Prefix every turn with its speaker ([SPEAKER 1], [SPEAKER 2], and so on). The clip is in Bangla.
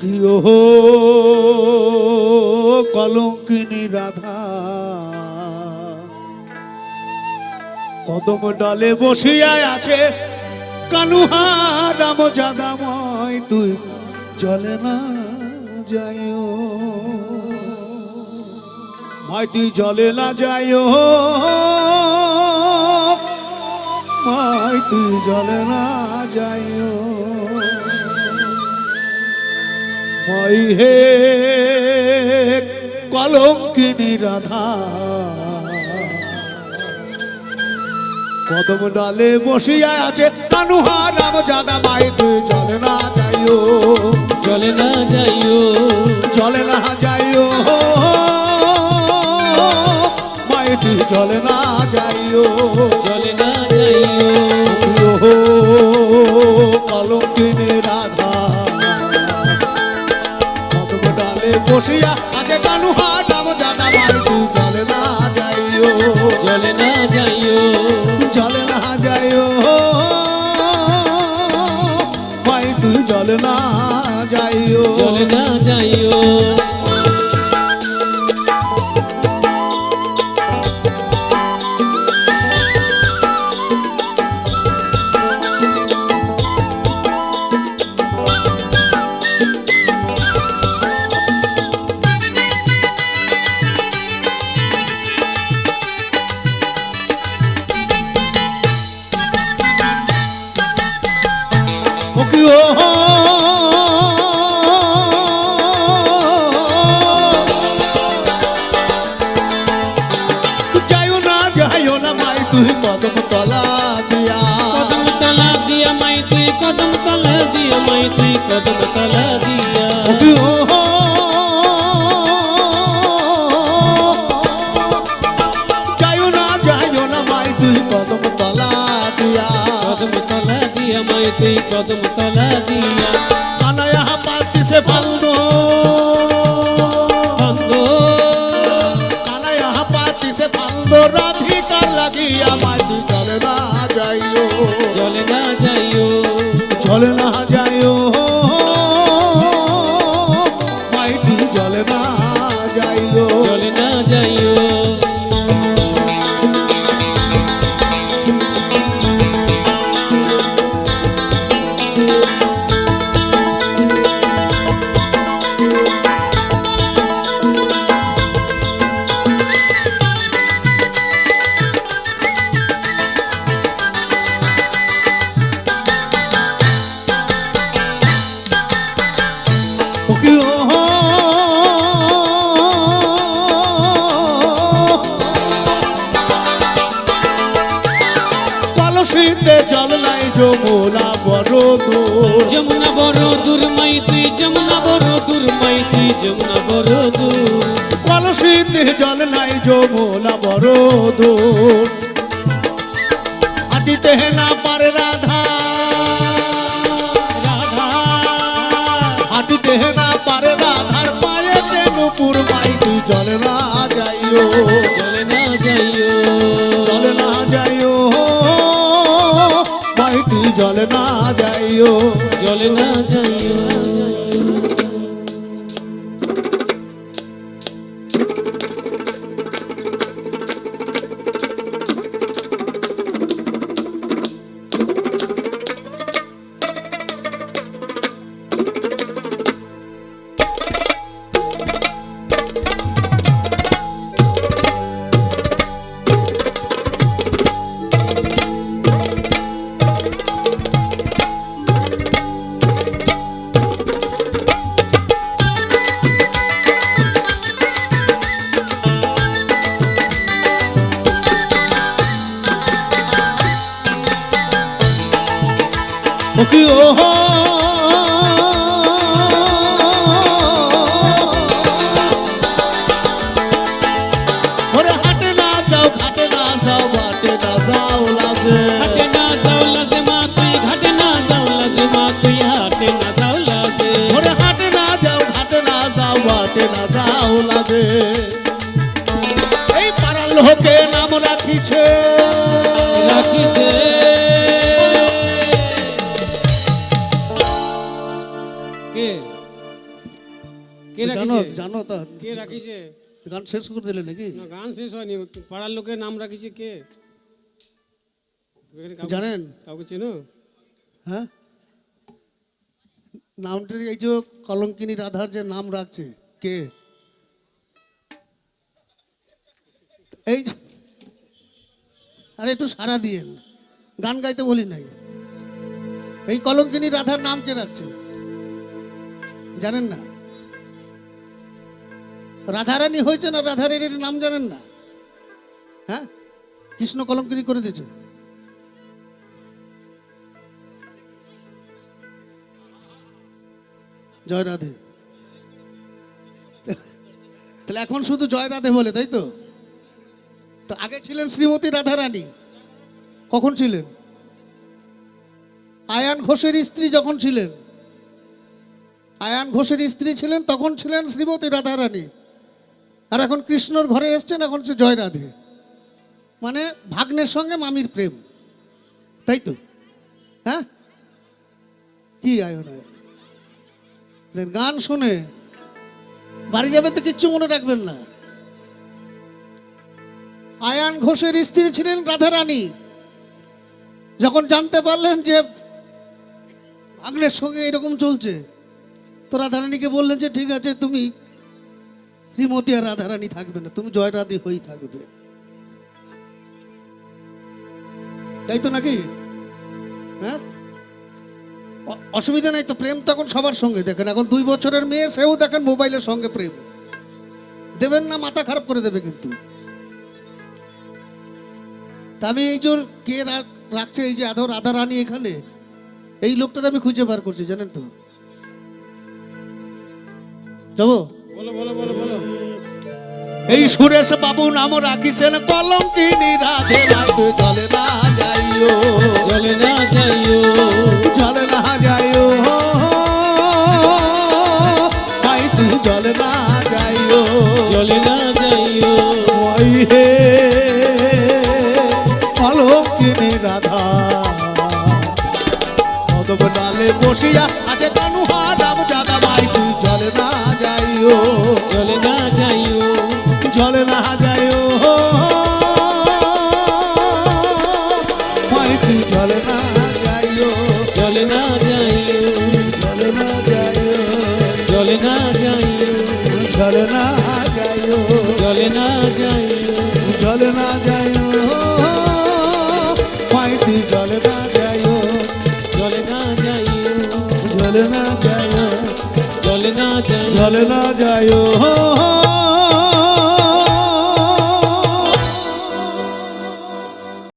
[SPEAKER 1] কি কলঙ্কিনী রাধা। কদম ডালে বসিয়ায় আছে কানুহা রাম জাদাময় তুই চলে না যাইও। মাই, তুই চলে না যাইও। মাই, তুই চলে না যাইও। মাই হে কলঙ্কিনী রাধা। কদম ডালে বসিয়া আছে কানুহা রাম জাদা তুই চলে না যাইও।
[SPEAKER 2] চলে না যাইও।
[SPEAKER 1] চলে না যাইও। মাই তুই চলে না যাইও।
[SPEAKER 2] চলে না যাইও।
[SPEAKER 1] কলঙ্কিনী বসিয়া আছে কানুহা রাম দাদা ভাই তুই চলে না যাইও।
[SPEAKER 2] চলে না যাইও।
[SPEAKER 1] চলে না যাইও। ভাই তুই চলে না তুই কদম তলা কলসিতে জল নাই যমুনা বড় দূর।
[SPEAKER 2] যমুনা বড় দূর মাই তুই যমুনা বড় দূর মাই তুই যমুনা বড় দূর।
[SPEAKER 1] কলসিতে জল নাই যমুনা বড় দূর। হাঁটিতে না এই পাড়ার লোকে নাম রাখিছে।
[SPEAKER 2] রাখিছে।
[SPEAKER 1] জানো তো?
[SPEAKER 2] কে রাখিছে?
[SPEAKER 1] গান শেষ করে দিলে নাকি?
[SPEAKER 2] না গান শেষ হয়নি। পাড়ার লোকের নাম রাখিছে কে?
[SPEAKER 1] জানেন?
[SPEAKER 2] কাউকে চেনো?
[SPEAKER 1] হ্যাঁ? নামটির এই যে কলঙ্কিনী রাধার যে নাম রাখছে কে? এই আরে একটু সারা দিয়েন। গান গাইতে বলি নাই। এই কলঙ্কিনী রাধার নাম কে রাখছে? জানেন না? রাধারানী হয়েছে না রাধারানীর নাম জানেন না? হ্যাঁ? কৃষ্ণ কলঙ্কিনী করে দিয়েছে। জয় রাধে। তাহলে এখন শুধু জয় রাধে বলে, তাই তো? তো আগে ছিলেন শ্রীমতী রাধারানী। কখন ছিলেন? আয়ান ঘোষের স্ত্রী যখন ছিলেন, আয়ান ঘোষের স্ত্রী ছিলেন, তখন ছিলেন শ্রীমতী রাধারানী। আর এখন কৃষ্ণর ঘরে এসছেন, এখন সে জয় রাধে মানে ভাগ্নের সঙ্গে মামির প্রেম। তাই তো? হ্যাঁ? কি আয়ন গান শুনে। বাড়ি যাবে তো কিচ্ছু মনে রাখবেন না। আয়ান ঘোষের স্ত্রী ছিলেন রাধারানী। যখন জানতে পারলেন যে ভাগ্নের সঙ্গে এরকম চলছে, তো রাধারানীকে বললেন যে, ঠিক আছে, তুমি শ্রীমতী আর রাধারানী থাকবে না, তুমি জয়রাধি হয়েই থাকবে। তাই তো নাকি? হ্যাঁ? অসুবিধা নাই তো, প্রেম তো এখন সবার সঙ্গে। দেখেন, এখন দুই বছরের মেয়ে, সেও দেখেন মোবাইলের সঙ্গে প্রেম। দেবেন না, মাথা খারাপ করে দেবে কিন্তু। আমি এই যে কে রাখছে এই যে আধো রাধা রানী এখানে? এই লোকটা আমি খুঁজে বার করছি, জানেন তো? যাব?
[SPEAKER 2] বলো বলো বলো।
[SPEAKER 1] এই সুরেশ বাবু নাম রাখিছেন কলম কিনি রাধে রাধে চলে না যাইও।
[SPEAKER 2] চলে না যাইও।
[SPEAKER 1] চলে না যাইও। ভাই তুই চলে না যাইও।
[SPEAKER 2] চলে না যাইও।
[SPEAKER 1] ওই হে কলম কিনি রাধা। কদম ডালে বসিয়া আছে তানু